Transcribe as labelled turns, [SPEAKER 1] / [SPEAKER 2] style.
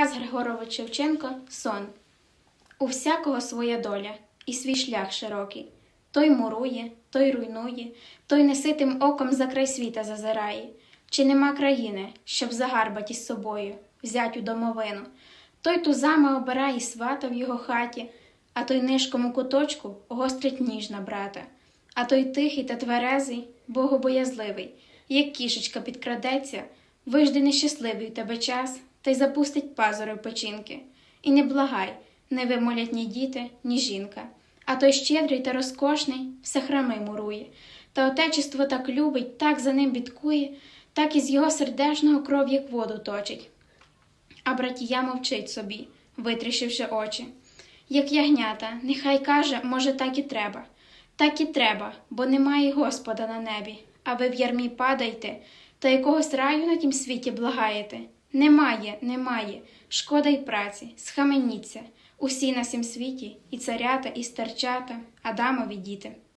[SPEAKER 1] Тарас Григорович Шевченко Сон. У всякого своя доля і свій шлях широкий. Той мурує, той руйнує, той неситим оком за край світа зазирає. Чи нема країни, щоб загарбать із собою, взять у домовину? Той тузами обирає свата в його хаті, а той нишком у куточку гострить ніж на брата. А той тихий та тверезий, богобоязливий, як кішечка підкрадеться, вижди нещасливий тебе час, та й запустить пазури в печінки. І не благай, не вимолять ні діти, ні жінка. А той щедрий та розкошний все храми мурує, та отечество так любить, так за ним бідкує, так із його сердешного кров, як воду точить. А братія мовчить собі, витріщивши очі. Як ягнята, нехай каже, може, так і треба. Так і треба, бо немає Господа на небі, а ви в ярмі падайте, та якогось раю на тім світі благаєте. Немає, немає, шкода й праці, схаменіться, усі на сім світі, і царята, і старчата, Адамові діти.